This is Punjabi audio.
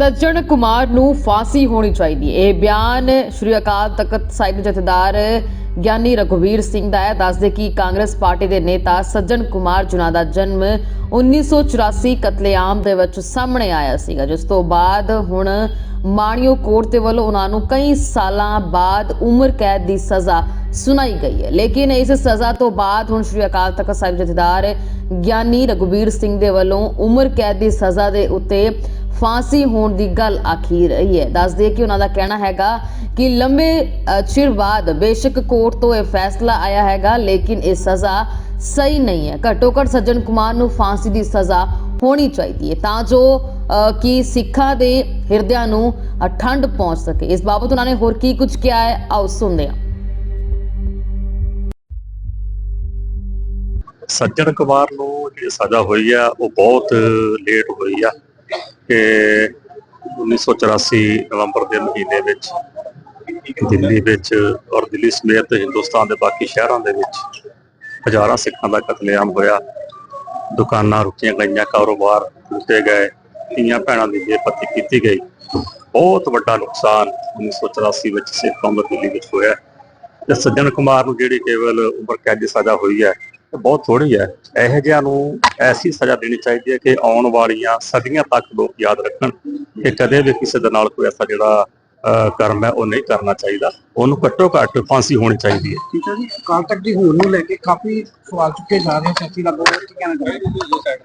ਸੱਜਣ ਕੁਮਾਰ ਨੂੰ ਫਾਂਸੀ ਹੋਣੀ ਚਾਹੀਦੀ ਹੈ। ਇਹ ਬਿਆਨ ਸ਼੍ਰੀ ਅਕਾਲ ਤਖਤ ਸਾਹਿਬ ਜਥੇਦਾਰ ਗਿਆਨੀ ਰਘੁਵੀਰ ਸਿੰਘ ਦਾ ਹੈ। ਦੱਸਦੇ ਕਿ ਕਾਂਗਰਸ ਪਾਰਟੀ ਦੇ ਨੇਤਾ ਸੱਜਣ ਕੁਮਾਰ, ਜਿਨ੍ਹਾਂ ਦਾ ਜਨਮ 1984 ਕਤਲੇਆਮ ਦੇ ਵਿੱਚ ਸਾਹਮਣੇ ਆਇਆ ਸੀਗਾ। ਜਿਸ ਤੋਂ ਬਾਅਦ ਹੁਣ ਮਾਣਿਓ ਕੋਰਟ ਦੇ ਵੱਲੋਂ ਉਹਨਾਂ ਨੂੰ ਕਈ ਸਾਲਾਂ ਬਾਅਦ ਉਮਰ ਕੈਦ ਦੀ ਸਜ਼ਾ ਸੁਣਾਈ ਗਈ ਹੈ। ਲੇਕਿਨ ਇਸ ਸਜ਼ਾ ਤੋਂ ਬਾਅਦ ਹੁਣ ਸ਼੍ਰੀ ਅਕਾਲ ਤਖਤ ਸਾਹਿਬ ਜਥੇਦਾਰ ਗਿਆਨੀ ਰਘੁਵੀਰ ਸਿੰਘ ਦੇ ਵੱਲੋਂ ਉਮਰ ਕੈਦ ਦੀ ਸਜ਼ਾ ਦੇ ਉੱਤੇ ਫਾਂਸੀ ਹੋਣ ਦੀ ਗੱਲ ਆਖੀ ਰਹੀ ਹੈ। ਦੱਸਦੇ ਕਿ ਉਹਨਾਂ ਦਾ ਕਹਿਣਾ ਹੈਗਾ ਕਿ ਲੰਬੇ ਚਿਰ ਬਾਅਦ ਬੇਸ਼ੱਕ ਕੋਰਟ ਤੋਂ ਇਹ ਫੈਸਲਾ ਆਇਆ ਹੈਗਾ, ਲੇਕਿਨ ਇਹ ਸਜ਼ਾ ਸਹੀ ਨਹੀਂ ਹੈ। ਘੱਟੋ ਘੱਟ ਸੱਜਣ ਕੁਮਾਰ ਨੂੰ ਫਾਂਸੀ ਦੀ ਸਜ਼ਾ ਹੋਣੀ ਚਾਹੀਦੀ ਹੈ, ਤਾਂ ਜੋ ਕਿ ਸਿੱਖਾਂ ਦੇ ਹਿਰਦਿਆਂ ਨੂੰ ਠੰਡ ਪਹੁੰਚ ਸਕੇ। ਇਸ ਬਾਬਤ ਉਹਨਾਂ ਨੇ ਹੋਰ ਕੀ ਕੁਝ ਕਿਹਾ ਹੈ? ਆਓ ਸੁਣਦੇ ਹਾਂ। ਸੱਜਣ ਕੁਮਾਰ ਨੂੰ ਜਿਹੜੀ ਸਜ਼ਾ ਹੋਈ ਆ, ਉਹ ਬਹੁਤ ਲੇਟ ਹੋਈ ਆ। ਕਿ 1984 ਨਵੰਬਰ ਦੇ ਮਹੀਨੇ ਵਿੱਚ ਦਿੱਲੀ ਵਿੱਚ ਔਰ ਦਿੱਲੀ ਸਮੇਤ ਹਿੰਦੁਸਤਾਨ ਦੇ ਬਾਕੀ ਸ਼ਹਿਰਾਂ ਦੇ ਵਿੱਚ ਹਜ਼ਾਰਾਂ ਸਿੱਖਾਂ ਦਾ ਕਤਲੇਆਮ ਹੋਇਆ। ਦੁਕਾਨਾਂ ਰੁਕੀਆਂ ਗਈਆਂ, ਕਾਰੋਬਾਰ ਲੁੱਟੇ ਗਏ, ਧੀਆਂ ਭੈਣਾਂ ਦੀ ਬੇਪਤੀ ਕੀਤੀ ਗਈ। ਬਹੁਤ ਵੱਡਾ ਨੁਕਸਾਨ 1984 ਵਿੱਚ ਸਿੱਖ ਕੌਮ ਦਿੱਲੀ ਵਿੱਚ ਹੋਇਆ। ਤੇ ਸੱਜਣ ਕੁਮਾਰ ਨੂੰ ਜਿਹੜੀ ਕੇਵਲ ਉਮਰ ਕੈਦ ਦੀ ਸਜ਼ਾ ਹੋਈ ਹੈ ਬਹੁਤ ਥੋੜੀ ਹੈ। ਇਹੋ ਜਿਹਿਆਂ ਨੂੰ ਐਸੀ ਸਜ਼ਾ ਦੇਣੀ ਚਾਹੀਦੀ ਹੈ ਕਿ ਆਉਣ ਵਾਲੀਆਂ ਸਦੀਆਂ ਤੱਕ ਲੋਕ ਯਾਦ ਰੱਖਣ ਕਿ ਕਦੇ ਵੀ ਕਿਸੇ ਦੇ ਨਾਲ ਕੋਈ ਐਸਾ ਜਿਹੜਾ ਕਰਮ ਹੈ ਉਹ ਨਹੀਂ ਕਰਨਾ ਚਾਹੀਦਾ। ਉਹਨੂੰ ਘੱਟੋ ਘੱਟ ਫਾਂਸੀ ਹੋਣੀ ਚਾਹੀਦੀ ਹੈ। ਠੀਕ ਹੈ ਜੀ। ਅਕਾਲ ਤੱਕ ਦੀ ਹੋਣ ਨੂੰ ਲੈ ਕੇ ਕਾਫੀ ਸਵਾਲ ਚੁੱਕੇ ਜਾ ਰਹੇ ਸਿਆਸੀ ਲਾਗੂ ਕੀ ਕਹਿਣਾ ਚਾਹੁੰਦੇ